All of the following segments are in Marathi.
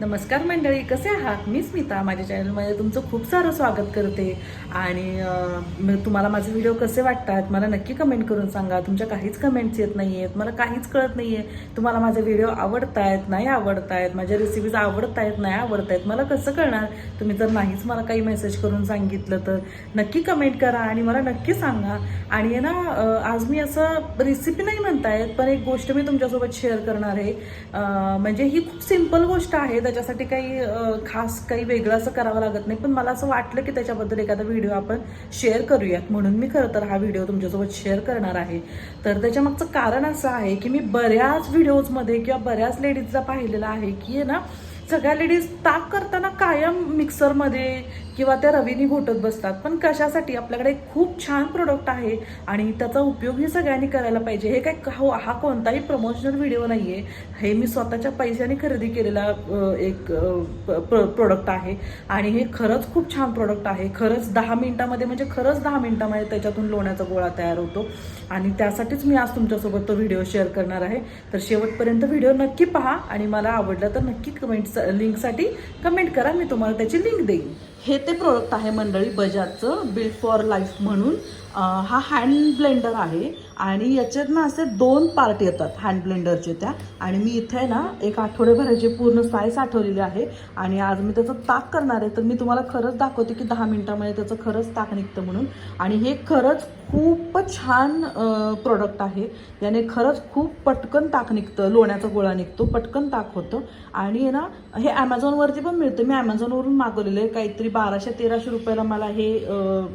नमस्कार मंडळी कसे आहात? मी स्मिता माझ्या चॅनलमध्ये तुमचं खूप सारं स्वागत करते. आणि तुम्हाला माझे व्हिडिओ कसे वाटतात मला नक्की कमेंट करून सांगा. तुमच्या काहीच कमेंट्स येत नाही आहेत मला काहीच कळत नाही आहे तुम्हाला माझे व्हिडिओ आवडतायत नाही आवडतायत माझ्या रेसिपीज आवडतायत नाही आवडतायत मला कसं कळणार? तुम्ही जर नाहीच मला काही मेसेज करून सांगितलं तर नक्की कमेंट करा आणि मला नक्की सांगा. आणि आहे ना आज मी असं रेसिपी नाही म्हणतायत पण एक गोष्ट मी तुमच्यासोबत शेअर करणार आहे. म्हणजे ही खूप सिंपल गोष्ट आहे त्याच्यासाठी काही खास काही वेगळं असं करावं लागत नाही. पण मला असं वाटलं की त्याच्याबद्दल एखादा व्हिडिओ आपण शेअर करूयात. म्हणून मी खरं तर हा व्हिडिओ तुमच्यासोबत शेअर करणार आहे. तर त्याच्यामागचं कारण असं आहे की मी बऱ्याच व्हिडिओजमध्ये किंवा बऱ्याच लेडीजला पाहिलेलं आहे की आहे ना सगळ्या लेडीज ताक करताना कायम मिक्सरमध्ये किंवा त्या रवीनी घोटत बसतात. पण कशासाठी? आपल्याकडे खूप छान प्रोडक्ट आहे आणि त्याचा उपयोगही सगळ्यांनी करायला पाहिजे. हे काय हो? हा कोणताही प्रमोशनल व्हिडिओ नाही आहे हे मी स्वतःच्या पैशाने खरेदी केलेला एक एक प्रोडक्ट आहे. आणि हे खरंच खूप छान प्रोडक्ट आहे. खरंच दहा मिनिटामध्ये म्हणजे खरंच दहा मिनिटामध्ये त्याच्यातून लोण्याचा गोळा तयार होतो. आणि त्यासाठीच मी आज तुमच्यासोबत तो व्हिडिओ शेअर करणार आहे. तर शेवटपर्यंत व्हिडिओ नक्की पहा आणि मला आवडला तर नक्की कमेंट्स लिंकसाठी कमेंट करा मी तुम्हाला त्याची लिंक देईन. हे ते प्रोडक्ट आहे मंडळी बजाजचं बिल्ड फॉर लाईफ म्हणून. हा हँड ब्लेंडर आहे आणि याच्यात ना असे दोन पार्ट येतात हँड ब्लेंडरचे त्या. आणि मी इथे ना एक आठवडेभराची पूर्ण साय साठवलेली आहे. आणि आज मी त्याचं ताक करणार आहे तर मी तुम्हाला खरंच दाखवते की दहा मिनटामध्ये त्याचं खरंच ताक निघतं म्हणून. आणि हे खरंच खूपच छान प्रोडक्ट आहे. याने खरंच खूप पटकन ताक निघतं लोण्याचा गोळा निघतो पटकन ताक होतं. आणि ना हे ॲमेझॉनवरती पण मिळतं. मी ॲमेझॉनवरून मागवलेलं आहे काहीतरी बाराशे तेराशे रुपयाला मला हे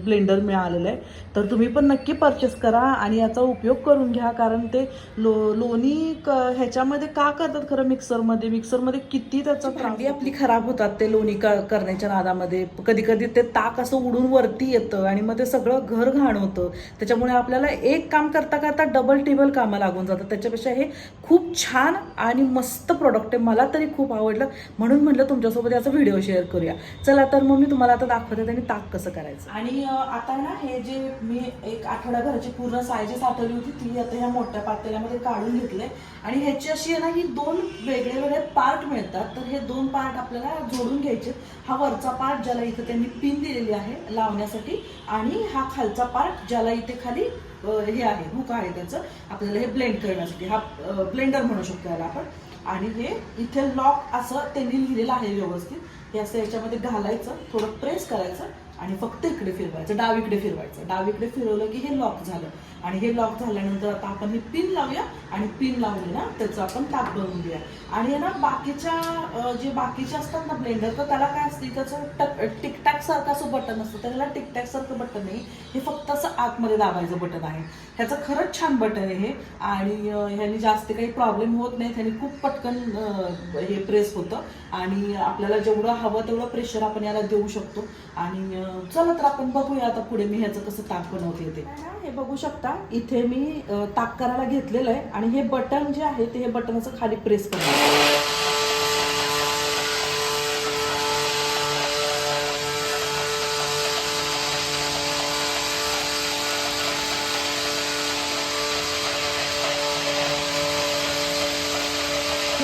ब्लेंडर मिळालेलं आहे. तर तुम्ही पण नक्की परचेस करा आणि याचा उपयोग करून घ्या कारण ते लो लोणी क ह्याच्यामध्ये का करतात खरं मिक्सरमध्ये मिक्सरमध्ये किती त्याचा भांडी आपली खराब होतात ते लोणी का करण्याच्या नादामध्ये. कधी कधी ते ताक असं उडून वरती येतं आणि मग ते सगळं घर घाण होतं. त्याच्यामुळे आपल्याला एक काम करता करता डबल टेबल कामं लागून जातात. त्याच्यापेक्षा हे खूप छान आणि मस्त प्रोडक्ट आहे. मला तरी खूप आवडलं. म्हणून म्हटलं तुमच्यासोबत याचा व्हिडिओ शेअर करूया. चला तर मग मी तुम्हाला आता दाखवते त्यांनी ताक कसं करायचं. आणि आता ना हे जे मी एक आठवड्याभराची पूर्ण सायजी साठवली होती ती आता ह्या मोठ्या पातेल्यामध्ये काढून घेतले आणि ह्याची अशी आहे ना ही दोन वेगळे वेगळे पार्ट मिळतात. तर हे दोन पार्ट आपल्याला जोडून घ्यायचे हा वरचा पार्ट ज्याला इथे त्यांनी पिन दिलेली आहे लावण्यासाठी आणि हा खालचा पार्ट ज्याला इथे खाली हे आहे हुक आहे त्याचं आपल्याला हे ब्लेंड करण्यासाठी हा ब्लेंडर म्हणू शकतो याला आपण. आणि हे इथे लॉक असं त्यांनी लिहिलेलं आहे व्यवस्थित. हे असं याच्यामध्ये घालायचं थोडं प्रेस करायचं. आणि फक्त इकडे फिरवायचं डावीकडे फिरवायचं. डावीकडे फिरवलं की हे लॉक झालं. आणि हे लॉक झाल्यानंतर आता आपण हे पिन लावूया आणि पिन लावले ना त्याचं आपण ताक बनवून घेऊया. आणि ना बाकीच्या जे बाकीचे असतात ना ब्लेंडर तर त्याला काय असते त्याचं टक टिकटॅक सारखं असं बटन असतं. त्याला टिकटॅक सारखं बटन नाही. हे फक्त असं आतमध्ये दाबायचं बटन आहे. ह्याचं खरंच छान बटन आहे हे. आणि ह्याने ह्यानी जास्त काही प्रॉब्लेम होत नाही. ह्याने खूप पटकन हे प्रेस होतं. आणि आपल्याला जेवढं हवं तेवढं प्रेशर आपण याला देऊ शकतो. आणि चला तर आपण बघूया आता पुढे मी ह्याचं कसं ताक बनवते ते. हे बघू शकता. इथे मी ताक करायला घेतलेलं आहे आणि हे बटन जे आहे ते हे बटनाचं खाली प्रेस करणार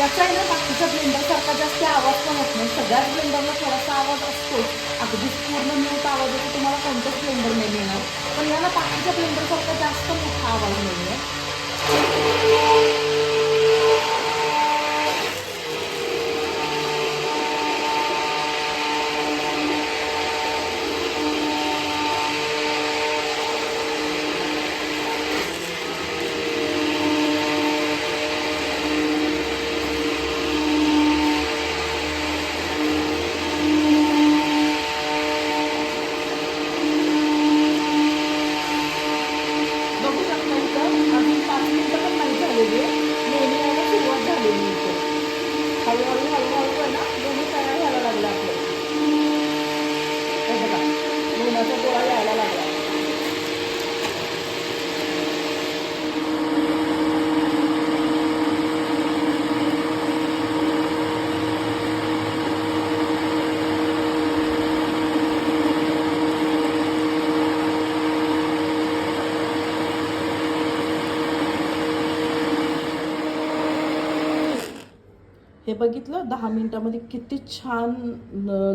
याचा आहे ना बाकीच्या ब्लेंडरसारखा जास्त आवाज पण होत नाही. सगळ्याच ब्लेंडरला थोडासा आवाज असतो अगदीच पूर्ण म्यूट आवाज येतो तुम्हाला कोणतंच ब्लेंडर नाही मिळणार. पण याला बाकीच्या ब्लेंडरसारखा जास्त मोठा आवाज नाही आहे colores. हे बघितलं दहा मिनिटामध्ये किती छान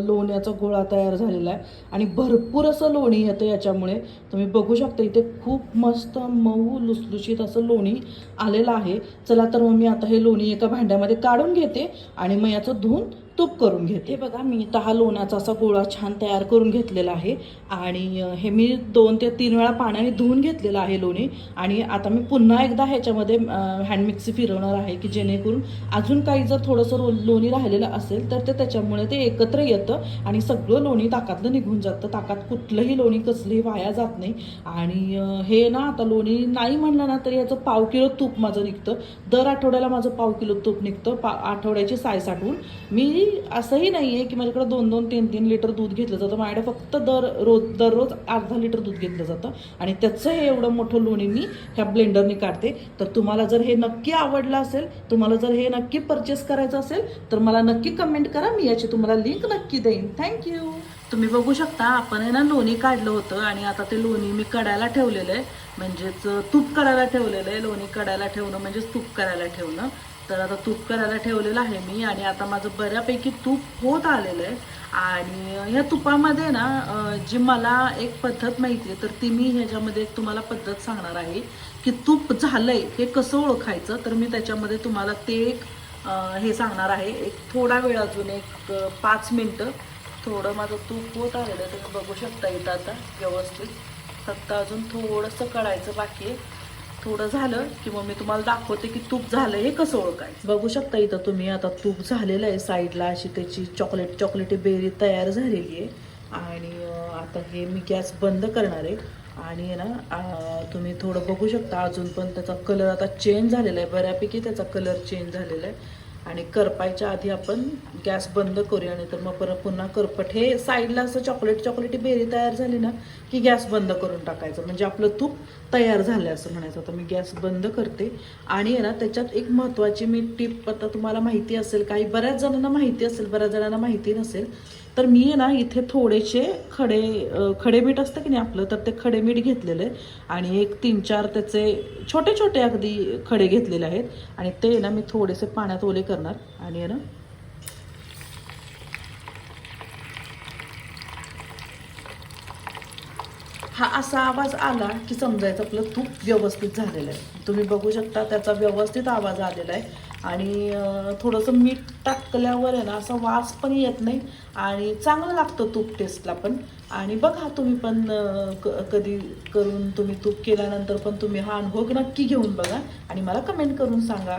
लोण्याचा गोळा तयार झालेला आहे. आणि भरपूर असं लोणी येतं याच्यामुळे. तुम्ही बघू शकता इथे खूप मस्त मऊ लुसलुशीत असं लोणी आलेलं आहे. चला तर मग मी आता हे लोणी एका भांड्यामध्ये काढून घेते आणि मग याचं धुवून तूप करून घेते. हे बघा मी तर हा लोण्याचा असा गोळा छान तयार करून घेतलेला आहे. आणि हे मी दोन ते तीन वेळा पाण्याने धुवून घेतलेलं आहे लोणी. आणि आता मी पुन्हा एकदा ह्याच्यामध्ये हँडमिक्सी फिरवणार आहे की जेणेकरून अजून काही जर थोडं थोडंसं लोणी राहिलेलं असेल तर ते त्याच्यामुळे ते एकत्र येतं आणि सगळं लोणी ताकातलं निघून जातं. ताकात कुठलंही लोणी कसलंही वाया जात नाही. आणि हे ना आता लोणी नाही म्हणलं ना तरी याचं पाव किलो तूप माझं निघतं. दर आठवड्याला माझं पाव किलो तूप निघतं पा आठवड्याची साय साठवून मी असंही नाही आहे की माझ्याकडे दोन दोन तीन तीन लिटर दूध घेतलं जातं. माझ्याकडे फक्त दर रोज दररोज अर्धा लिटर दूध घेतलं जातं. आणि त्याचं हे एवढं मोठं लोणी मी ह्या ब्लेंडरने काढते. तर तुम्हाला जर हे नक्की आवडलं असेल तुम्हाला जर हे नक्की परचेस करायचं असेल तर मला नक्की कमेंट करा. मी याची तुम्हाला लिंक नक्की देईन. थँक्यू तुम्ही बघू शकता आपण आहे ना लोणी काढलं होतं आणि आता ते लोणी मी कडायला ठेवलेलं आहे. म्हणजेच तूप करायला ठेवलेलं आहे. लोणी कडायला ठेवणं म्हणजेच तूप करायला ठेवणं. तर आता तूप करायला ठेवलेलं आहे मी आणि आता माझं बऱ्यापैकी तूप होत आलेलं आहे. आणि ह्या तुपामध्ये ना जी मला एक पद्धत माहिती आहे तर ती मी ह्याच्यामध्ये एक तुम्हाला पद्धत सांगणार आहे की तूप झालंय हे कसं ओळखायचं? तर मी त्याच्यामध्ये तुम्हाला ते एक हे सांगणार आहे. एक थोडा वेळ अजून एक पाच मिनटं. थोडं माझं तूप होत आलेलं आहे तुम्ही बघू शकता इथं आता व्यवस्थित. फक्त अजून थोडंसं कळायचं बाकी आहे. थोडं झालं की मग मी तुम्हाला दाखवते की तूप झालं हे कसं ओळखायचं. बघू शकता इथं तुम्ही आता तूप झालेलं आहे. साईडला अशी त्याची चॉकलेट चॉकलेटी बेरी तयार झालेली आहे. आणि आता हे मी गॅस बंद करणार आहे. आणि आहे ना तुम्ही थोडं बघू शकता अजून पण त्याचा कलर आता चेंज झालेला आहे. बऱ्यापैकी त्याचा कलर चेंज झालेला आहे. आणि करपायच्या आधी आपण गॅस बंद करूया नाही तर मग परत पुन्हा करपट. हे साईडला असं चॉकलेट चॉकलेटी बेरी तयार झाली ना की गॅस बंद करून टाकायचं. म्हणजे आपलं तूप तयार झालं असं म्हणायचं. आता मी गॅस बंद करते. आणि आहे ना त्याच्यात एक महत्त्वाची मी टिप आता तुम्हाला माहिती असेल काही बऱ्याच जणांना माहिती असेल बऱ्याच जणांना माहिती नसेल तर मी आहे ना इथे थोडेसे खडे खडे मीठ असतं की नाही आपलं तर ते खडे मीठ घेतलेलं आहे आणि एक तीन चार त्याचे छोटे छोटे अगदी खडे घेतलेले आहेत. आणि ते आहे ना मी थोडेसे पाण्यात ओले करणार. आणि आहे ना हा असा आवाज आला की समजायचं आपलं तूप व्यवस्थित झालेलं आहे. तुम्ही बघू शकता त्याचा व्यवस्थित आवाज आलेला आहे. आणि थोडंसं मीठ टाकल्यावर आहे ना असा वास पण येत नाही. आणि चांगलं लागतं तूप टेस्टला पण. आणि बघा तुम्ही पण क- कधी करून तुम्ही तूप केल्यानंतर पण तुम्ही हा अनुभव नक्की घेऊन बघा. आणि मला कमेंट करून सांगा.